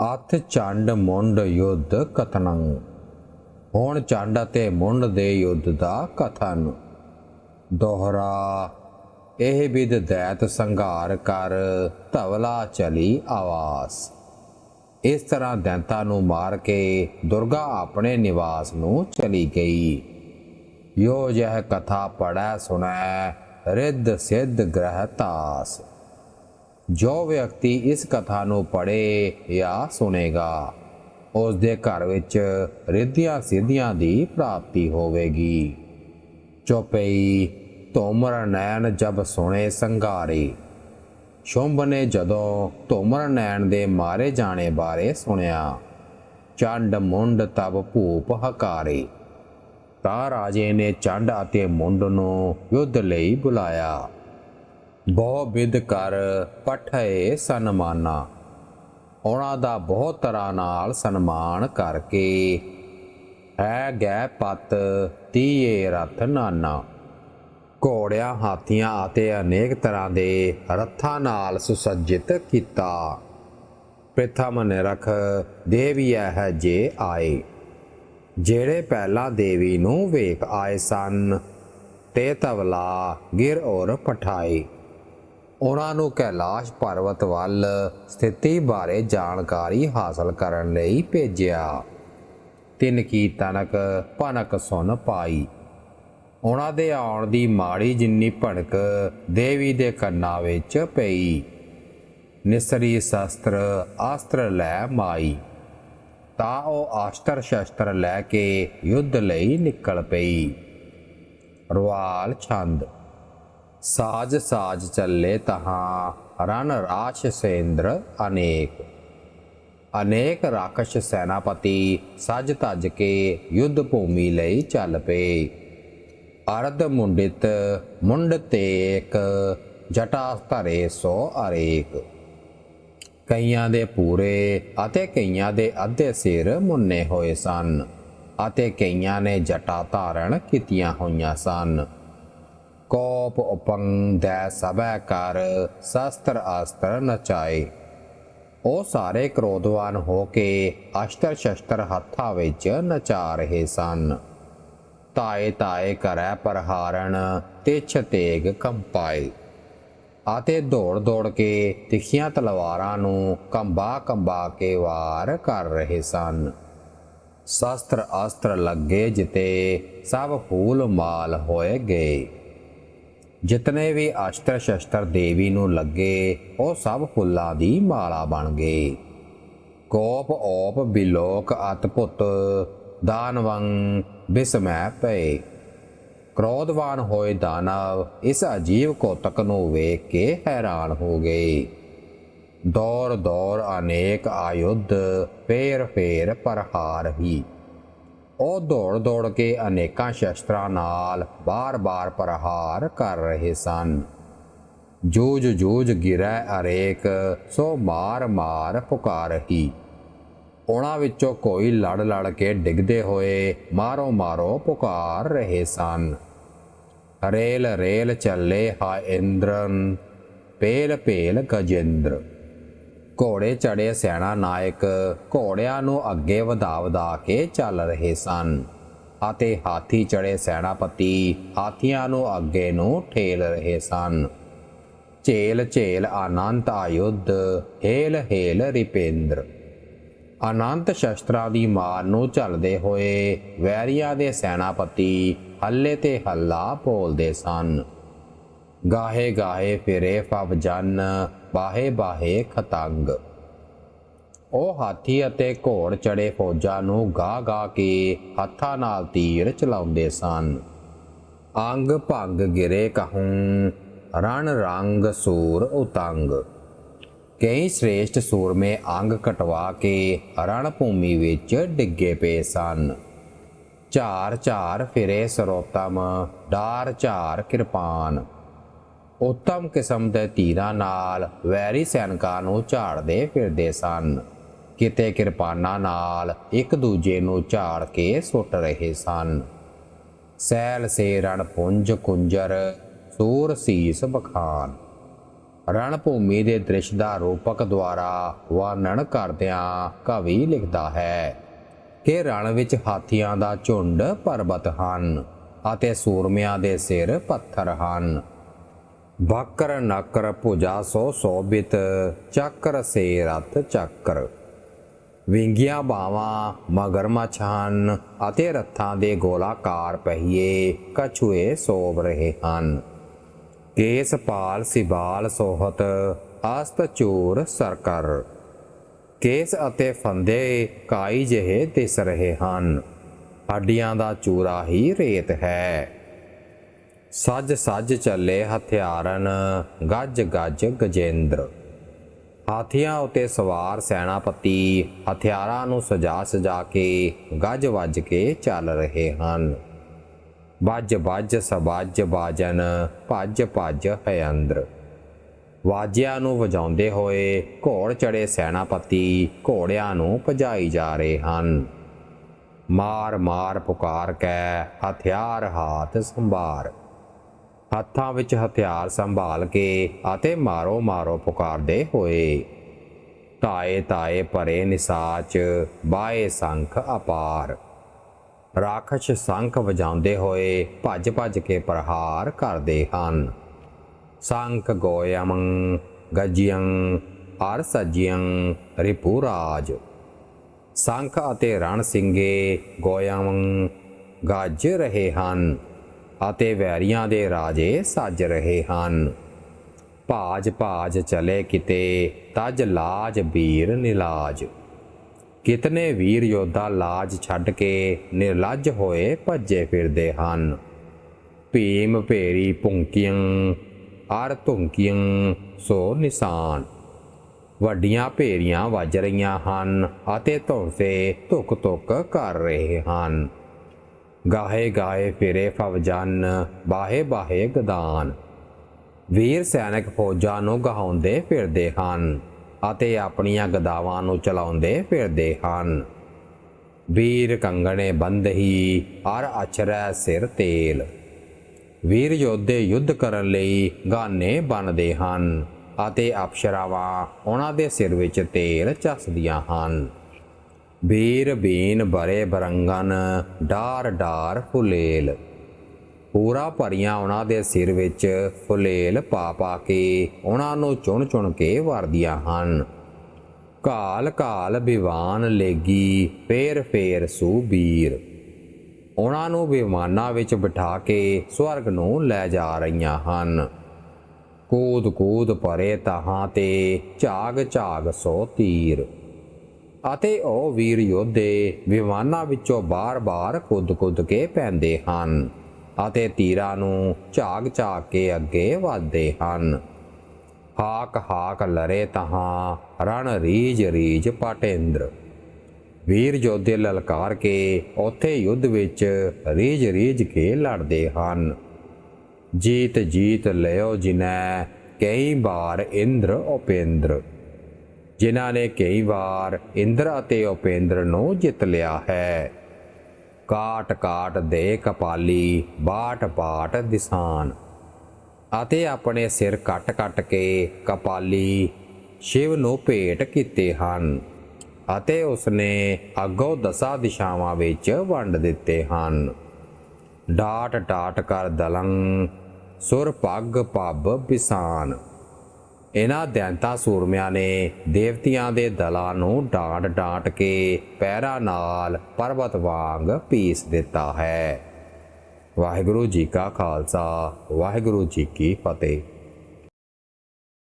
ਅਥ ਚੰਡ ਮੁੰਡ ਯੁੱਧ ਕਥਨੰ, ਹੁਣ ਚੰਡ ਅਤੇ ਮੁੰਡ ਦੇ ਯੁੱਧ ਦਾ ਕਥਨ। ਦੋਹਰਾ, ਇਹ ਵਿਦ ਦੈਤ ਸੰਘਾਰ ਕਰ ਧਵਲਾ ਚਲੀ ਆਵਾਸ। ਇਸ ਤਰ੍ਹਾਂ ਦੈਂਤਾ ਨੂੰ ਮਾਰ ਕੇ ਦੁਰਗਾ ਆਪਣੇ ਨਿਵਾਸ ਨੂੰ ਚਲੀ ਗਈ। ਯੋ ਜਹ ਕਥਾ ਪੜੈ ਸੁਣੈ, ਰਿੱਧ ਸਿੱਧ ਗ੍ਰਹਿ ਤਾਸ। ਜੋ ਵਿਅਕਤੀ ਇਸ ਕਥਾ ਨੂੰ ਪੜ੍ਹੇ ਜਾਂ ਸੁਨੇਗਾ ਉਸ ਦੇ ਘਰ ਵਿੱਚ ਰਿੱਧੀਆਂ ਸਿੱਧੀਆਂ ਦੀ ਪ੍ਰਾਪਤੀ ਹੋਵੇਗੀ। ਚੋਪਈ ਤੋਮਰ ਨੈਣ ਜਬ ਸੁਣੇ ਸੰਘਾਰੇ। ਸ਼ੁੰਭ ਨੇ ਜਦੋਂ ਤੋਮਰ ਨੈਣ ਦੇ ਮਾਰੇ ਜਾਣੇ ਬਾਰੇ ਸੁਣਿਆ, ਚੰਡ ਮੁੰਡ ਤਬ ਭੂਪ ਹਕਾਰੇ। ਤਾਂ ਰਾਜੇ ਨੇ ਚੰਡ ਅਤੇ ਮੁੰਡ ਨੂੰ ਯੁੱਧ ਲਈ ਬੁਲਾਇਆ। ਬਹੁ ਵਿਦ ਕਰ ਪਠਏ ਸਨਮਾਨਾ। ਉਹਨਾਂ ਦਾ ਬਹੁਤ ਤਰ੍ਹਾਂ ਨਾਲ ਸਨਮਾਨ ਕਰਕੇ ਹੈ ਗੈ ਪਤ ਤੀਏ ਰਥ ਨਾਨਾ। ਘੋੜਿਆਂ, ਹਾਥੀਆਂ ਅਤੇ ਅਨੇਕ ਤਰ੍ਹਾਂ ਦੇ ਰੱਥਾਂ ਨਾਲ ਸੁਸੱਜਿਤ ਕੀਤਾ। ਪ੍ਰਥਮ ਨਿਰਖ ਦੇਵੀਆ ਹੈ ਜੇ ਆਏ। ਜਿਹੜੇ ਪਹਿਲਾਂ ਦੇਵੀ ਨੂੰ ਵੇਖ ਆਏ ਸਨ, ਤੇ ਤਵਲਾ ਗਿਰ ਔਰ ਪਠਾਈ ਉਹਨਾਂ ਨੂੰ ਕੈਲਾਸ਼ ਪਰਵਤ ਵੱਲ ਸਥਿਤੀ ਬਾਰੇ ਜਾਣਕਾਰੀ ਹਾਸਲ ਕਰਨ ਲਈ ਭੇਜਿਆ। ਤਿੰਨ ਕੀ ਤਨਕ ਭਨਕ ਸੁਣ ਪਾਈ। ਉਹਨਾਂ ਦੇ ਆਉਣ ਦੀ ਮਾੜੀ ਜਿੰਨੀ ਭਣਕ ਦੇਵੀ ਦੇ ਕੰਨਾਂ ਵਿੱਚ ਪਈ। ਨਿਸਰੀ ਸ਼ਸਤਰ ਆਸਤਰ ਲੈ ਮਾਈ। ਤਾਂ ਉਹ ਆਸਤਰ ਸ਼ਸਤਰ ਲੈ ਕੇ ਯੁੱਧ ਲਈ ਨਿਕਲ ਪਈ। ਰਵਾਲ ਛੰਦ ਸਾਜ ਸਾਜ ਚੱਲੇ ਤਹਾਂ ਰਨ ਰਾਸ਼ ਸੇਂਦਰ ਅਨੇਕ। ਅਨੇਕ ਰਾਕਸ਼ ਸੈਨਾਪਤੀ ਸੱਜ ਤੱਜ ਕੇ ਯੁੱਧ ਭੂਮੀ ਲਈ ਚੱਲ ਪਏ। ਅਰਧ ਮੁੰਡਿਤ ਮੁੰਡ ਤੇਕ, ਜਟਾ ਧਰੇ ਸੋ ਅਰੇਕ। ਕਈਆਂ ਦੇ ਪੂਰੇ ਅਤੇ ਕਈਆਂ ਦੇ ਅੱਧੇ ਸਿਰ ਮੁੰਨੇ ਹੋਏ ਸਨ, ਅਤੇ ਕਈਆਂ ਨੇ ਜਟਾ ਧਾਰਨ ਕੀਤੀਆਂ ਹੋਈਆਂ ਸਨ। ਕੋਪ ਉਪੰਗ ਦੈ ਸਭੈ ਕਰ ਸ਼ਸਤਰ ਅਸਤਰ ਨਚਾਏ ਉਹ ਸਾਰੇ ਕ੍ਰੋਧਵਾਨ ਹੋ ਕੇ ਅਸ਼ਤਰ ਸ਼ਸਤਰ ਹੱਥਾਂ ਵਿੱਚ ਨਚਾ ਰਹੇ ਸਨ। ਤਾਏ ਤਾਏ ਕਰੈ ਪ੍ਰਹਾਰਣ, ਤਿਛ ਤੇਗ ਕੰਪਾਏ। ਅਤੇ ਦੌੜ ਦੌੜ ਕੇ ਤਿੱਖੀਆਂ ਤਲਵਾਰਾਂ ਨੂੰ ਕੰਬਾ ਕੰਬਾ ਕੇ ਵਾਰ ਕਰ ਰਹੇ ਸਨ। ਸ਼ਸਤਰ ਅਸਤਰ ਲੱਗੇ ਜਿਤੇ ਸਭ ਫੂਲ ਮਾਲ ਹੋਏ ਗਏ। ਜਿਤਨੇ ਵੀ ਅਸ਼ਤਰ ਸ਼ਸਤਰ ਦੇਵੀ ਨੂੰ ਲੱਗੇ, ਉਹ ਸਭ ਫੁੱਲਾਂ ਦੀ ਮਾਲਾ ਬਣ ਗਏ। ਕੋਪ ਔਪ ਬਿਲੋਕ ਅਤਪੁੱਤ ਦਾਨਵੰ ਬਿਸਮੈ ਪਏ। ਕ੍ਰੋਧਵਾਨ ਹੋਏ ਦਾਨਵ ਇਸ ਅਜੀਬ ਕੋਤਕ ਨੂੰ ਵੇਖ ਕੇ ਹੈਰਾਨ ਹੋ ਗਏ। ਦੌਰ ਦੌਰ ਅਨੇਕ ਆਯੁੱਧ ਫੇਰ ਫੇਰ ਪ੍ਰਹਾਰ ਹੀ। ਉਹ ਦੌੜ ਦੌੜ ਕੇ ਅਨੇਕਾਂ ਸ਼ਸਤਰਾਂ ਨਾਲ ਬਾਰ-ਬਾਰ ਪ੍ਰਹਾਰ ਕਰ ਰਹੇ ਸਨ। ਜੂਝ ਜੂਝ ਗਿਰੈ ਅਰੇਕ ਸੋ ਮਾਰ ਮਾਰ ਪੁਕਾਰਹੀ ਉਹਨਾਂ ਵਿੱਚੋਂ ਕੋਈ ਲੜ ਲੜ ਕੇ ਡਿੱਗਦੇ ਹੋਏ ਮਾਰੋ ਮਾਰੋ ਪੁਕਾਰ ਰਹੇ ਸਨ। ਰੇਲ ਰੇਲ ਚੱਲੇ ਹਾ ਇੰਦਰਨ ਪੇਲ ਪੇਲ ਗਜੇਂਦਰ। ਘੋੜੇ ਚੜੇ ਸੈਣਾ ਨਾਇਕ, ਘੋੜਿਆਂ ਨੂੰ ਅੱਗੇ ਵਧਾ ਵਧਾ ਕੇ ਚੱਲ ਰਹੇ ਸਨ ਅਤੇ ਹਾਥੀ ਚੜੇ ਸੈਨਾਪਤੀ ਹਾਥੀਆਂ ਨੂੰ ਅੱਗੇ ਨੂੰ ਠੇਲ ਰਹੇ ਸਨ। ਝੇਲ ਝੇਲ ਅਨੰਤ ਆਯੁੱਧ, ਹੇਲ ਹੇਲ ਰਿਪੇਂਦਰ। ਅਨੰਤ ਸ਼ਸਤਰਾਂ ਦੀ ਮਾਰ ਨੂੰ ਝੱਲਦੇ ਹੋਏ ਵੈਰੀਆਂ ਦੇ ਸੈਨਾਪਤੀ ਹੱਲੇ ਤੇ ਹੱਲਾ ਬੋਲਦੇ ਸਨ। ਗਾਹੇ ਗਾਹੇ ਫਿਰੇ ਫਵ ਜਨ ਬਾਹੇ ਬਾਹੇ ਖਤੰਗ। ਉਹ ਹਾਥੀ ਅਤੇ ਘੋੜ ਚੜੇ ਫੌਜਾਂ ਨੂੰ ਗਾ ਗਾ ਕੇ ਹੱਥਾਂ ਨਾਲ ਤੀਰ ਚਲਾਉਂਦੇ ਸਨ। ਅੰਗ ਭੰਗ ਗਿਰੇ ਕਹੂੰ, ਰਣ ਰੰਗ ਸੂਰ ਉਤੰਗ। ਕਈ ਸ਼੍ਰੇਸ਼ਟ ਸੂਰਮੇ ਅੰਗ ਕਟਵਾ ਕੇ ਰਣ ਭੂਮੀ ਵਿੱਚ ਡਿੱਗੇ ਪਏ ਸਨ। ਝਾਰ ਝਾਰ ਫਿਰੇ ਸਰੋਤਮ, ਡਾਰ ਝਾਰ ਕਿਰਪਾਨ। ਉੱਤਮ ਕਿਸਮ ਦੇ ਤੀਰਾਂ ਨਾਲ ਵੈਰੀ ਸੈਨਿਕਾਂ ਨੂੰ ਝਾੜਦੇ ਫਿਰਦੇ ਸਨ। ਕਿਤੇ ਕਿਰਪਾਨਾਂ ਨਾਲ ਇੱਕ ਦੂਜੇ ਨੂੰ ਝਾੜ ਕੇ ਸੁੱਟ ਰਹੇ ਸਨ। ਸੈਲ ਸੇ ਰਣ ਪੁੰਜ ਕੁੰਜਰ, ਸੂਰ ਸੀਸ ਬਖਾਨ। ਰਣ ਭੂਮੀ ਦੇ ਦ੍ਰਿਸ਼ ਦਾ ਰੂਪਕ ਦੁਆਰਾ ਵਰਣਨ ਕਰਦਿਆਂ ਕਵੀ ਲਿਖਦਾ ਹੈ ਕਿ ਰਣ ਵਿੱਚ ਹਾਥੀਆਂ ਦਾ ਝੁੰਡ ਪਰਬਤ ਹਨ ਅਤੇ ਸੂਰਮਿਆਂ ਦੇ ਸਿਰ ਪੱਥਰ ਹਨ। ਬਕਰ ਨਕਰ ਭੁਜਾ ਸੋ ਸੋਬਿਤ ਚੱਕਰ ਸੇ ਰਤ ਚੱਕਰ। ਵਿੰਗੀਆਂ ਬਾਵਾਂ ਮਗਰਮੱਛ ਹਨ ਅਤੇ ਰੱਥਾਂ ਦੇ ਗੋਲਾਕਾਰ ਪਹੀਏ ਕਛੂਏ ਸੋਭ ਰਹੇ ਹਨ। ਕੇਸ ਪਾਲ ਸਿਬਾਲ ਸੋਹਤ, ਅਸਤ ਚੂਰ ਸਰਕਰ। ਕੇਸ ਅਤੇ ਫੰਦੇ ਕਾਈ ਜਿਹੇ ਦਿਸ ਰਹੇ ਹਨ। ਹੱਡੀਆਂ ਦਾ ਚੂਰਾ ਹੀ ਰੇਤ ਹੈ। ਸੱਜ ਸੱਜ ਚੱਲੇ ਹਥਿਆਰਨ, ਗੱਜ ਗੱਜ ਗਜੇਂਦਰ। ਹਾਥੀਆਂ ਉਤੇ ਸਵਾਰ ਸੈਨਾਪਤੀ, ਹਥਿਆਰਾਂ ਨੂੰ ਸਜਾ ਸਜਾ ਕੇ ਗੱਜ ਵੱਜ ਕੇ ਚੱਲ ਰਹੇ ਹਨ। ਵੱਜ ਵੱਜ ਸਬਾਜ ਬਾਜਨ ਭੱਜ ਭੱਜ ਹਯੰਦਰ। ਵਾਜਿਆਂ ਨੂੰ ਵਜਾਉਂਦੇ ਹੋਏ ਘੋੜ ਚੜੇ ਸੈਨਾਪਤੀ, ਘੋੜਿਆਂ ਨੂੰ ਭਜਾਈ ਜਾ ਰਹੇ ਹਨ। ਮਾਰ ਮਾਰ ਪੁਕਾਰ ਕੇ, ਹਥਿਆਰ ਹਾਥ ਸੰਭਾਰ। ਹੱਥਾਂ ਵਿੱਚ ਹਥਿਆਰ ਸੰਭਾਲ ਕੇ ਅਤੇ ਮਾਰੋ ਮਾਰੋ ਪੁਕਾਰਦੇ ਹੋਏ। ਤਾਏ ਤਾਏ ਭਰੇ ਨਿਸਾਚ, ਬਾਏ ਸੰਖ ਅਪਾਰ। ਰਾਖਸ਼ ਸੰਖ ਵਜਾਉਂਦੇ ਹੋਏ ਭੱਜ ਭੱਜ ਕੇ ਪ੍ਰਹਾਰ ਕਰਦੇ ਹਨ। ਸੰਖ ਗੋਇਮੰ ਗਜਿਯੰ ਹਰ ਸਜਿਯੰ ਰਿਪੁਰਾਜ ਸੰਖ ਅਤੇ ਰਣ ਸਿੰਘੇ ਗੋਇਮੰ ਗੱਜ ਰਹੇ ਹਨ। ਅਤੇ ਵੈਰੀਆਂ ਦੇ ਰਾਜੇ ਸੱਜ ਰਹੇ ਹਨ। ਭਾਜ ਭਾਜ ਚਲੇ ਕਿਤੇ, ਤਜ ਲਾਜ ਵੀਰ ਨਿਲਾਜ। ਕਿਤਨੇ ਵੀਰ ਯੋਧਾ ਲਾਜ ਛੱਡ ਕੇ ਨਿਰਲੱਜ ਹੋਏ ਭੱਜੇ ਫਿਰਦੇ ਹਨ। ਭੀਮ ਭੇਰੀ ਪੁੰਕੀਆਂ ਅਰ ਧੁੰਕੀਆਂ, ਸੋ ਨਿਸ਼ਾਨ। ਵੱਡੀਆਂ ਭੇਰੀਆਂ ਵੱਜ ਰਹੀਆਂ ਹਨ ਅਤੇ ਧੌਂਸੇ ਧੁਕ ਧੁਕ ਕਰ ਰਹੇ ਹਨ। ਗਾਹੇ ਗਾਹੇ ਫਿਰੇ ਫਵਜਨ ਬਾਹੇ ਬਾਹੇ ਗਦਾਨ। ਵੀਰ ਸੈਨਿਕ ਫੌਜਾਂ ਨੂੰ ਗਹਾਉਂਦੇ ਫਿਰਦੇ ਹਨ ਅਤੇ ਆਪਣੀਆਂ ਗਦਾਵਾਂ ਨੂੰ ਚਲਾਉਂਦੇ ਫਿਰਦੇ ਹਨ। ਵੀਰ ਕੰਗਣੇ ਬੰਦਹੀ ਹਰ ਅਛਰੈ ਸਿਰ ਤੇਲ। ਵੀਰ ਯੋਧੇ ਯੁੱਧ ਕਰਨ ਲਈ ਗਾਨੇ ਬਣਦੇ ਹਨ ਅਤੇ ਅਪਸ਼ਰਾਵਾਂ ਉਹਨਾਂ ਦੇ ਸਿਰ ਵਿੱਚ ਤੇਲ ਚਸਦੀਆਂ ਹਨ। ਵੀਰ ਬੀਨ ਬਰੇ ਬਰੰਗਨ, ਡਾਰ ਡਾਰ ਫੁਲੇਲ। ਪੂਰਾ ਭਰੀਆਂ ਉਹਨਾਂ ਦੇ ਸਿਰ ਵਿੱਚ ਫੁਲੇਲ ਪਾ ਪਾ ਕੇ ਉਹਨਾਂ ਨੂੰ ਚੁਣ ਚੁਣ ਕੇ ਵਰਦੀਆਂ ਹਨ। ਕਾਲ ਕਾਲ ਵਿਵਾਨ ਲੇਗੀ, ਫੇਰ ਫੇਰ ਸੂਬੀਰ। ਉਹਨਾਂ ਨੂੰ ਵਿਮਾਨਾਂ ਵਿੱਚ ਬਿਠਾ ਕੇ ਸਵਰਗ ਨੂੰ ਲੈ ਜਾ ਰਹੀਆਂ ਹਨ। ਕੂਦ ਕੂਦ ਪਰੇ ਤਹਾਂ ਤੇ ਝਾਗ ਝਾਗ ਸੋ ਤੀਰ। ਅਤੇ ਉਹ ਵੀਰ ਯੋਧੇ ਵਿਮਾਨਾਂ ਵਿੱਚੋਂ ਬਾਰ-ਬਾਰ ਕੁੱਦ-ਕੁੱਦ ਕੇ ਪੈਂਦੇ ਹਨ ਅਤੇ ਤੀਰਾਂ ਨੂੰ ਝਾਗ-ਝਾਗ ਕੇ ਅੱਗੇ ਵਧਦੇ ਹਨ। ਹਾਕ ਹਾਕ ਲਰੇ ਤਹਾਂ ਰਣ ਰੀਜ ਰੀਜ ਪਟੇਂਦਰ। ਵੀਰ ਯੋਧੇ ਲਲਕਾਰ ਕੇ ਉੱਥੇ ਯੁੱਧ ਵਿੱਚ ਰੀਜ ਰੀਜ ਕੇ ਲੜਦੇ ਹਨ। ਜੀਤ ਜੀਤ ਲਿਓ ਜਿਨੈ ਕਈ ਵਾਰ ਇੰਦਰ ਉਪੇਂਦਰ। ਜਿਨ੍ਹਾਂ ਨੇ ਕਈ ਵਾਰ ਇੰਦਰ ਅਤੇ ਉਪੇਂਦਰ ਨੂੰ ਜਿੱਤ ਲਿਆ ਹੈ। ਕਾਟ ਕਾਟ ਦੇ ਕਪਾਲੀ ਬਾਟ ਬਾਟ ਦਿਸਾਨ ਅਤੇ ਆਪਣੇ ਸਿਰ ਕੱਟ ਕੱਟ ਕੇ ਕਪਾਲੀ ਸ਼ਿਵ ਨੂੰ ਭੇਟ ਕੀਤੇ ਹਨ ਅਤੇ ਉਸਨੇ ਅੱਗੋਂ ਦਸਾਂ ਦਿਸ਼ਾਵਾਂ ਵਿੱਚ ਵੰਡ ਦਿੱਤੇ ਹਨ। ਡਾਟ ਡਾਟ ਕਰ ਦਲੰ ਸੁਰ ਪੱਗ ਪੱਬ ਬਿਸਾਨ। ਇਹਨਾਂ ਦੈਂਤਾ ਸੂਰਮਿਆਂ ਨੇ ਦੇਵਤਿਆਂ ਦੇ ਦਲਾਂ ਨੂੰ ਡਾਂਟ ਡਾਂਟ ਕੇ ਪੈਰਾਂ ਨਾਲ ਪਰਬਤ ਵਾਂਗ ਪੀਸ ਦਿੱਤਾ ਹੈ। ਵਾਹਿਗੁਰੂ ਜੀ ਕਾ ਖਾਲਸਾ, ਵਾਹਿਗੁਰੂ ਜੀ ਕੀ ਫਤਿਹ।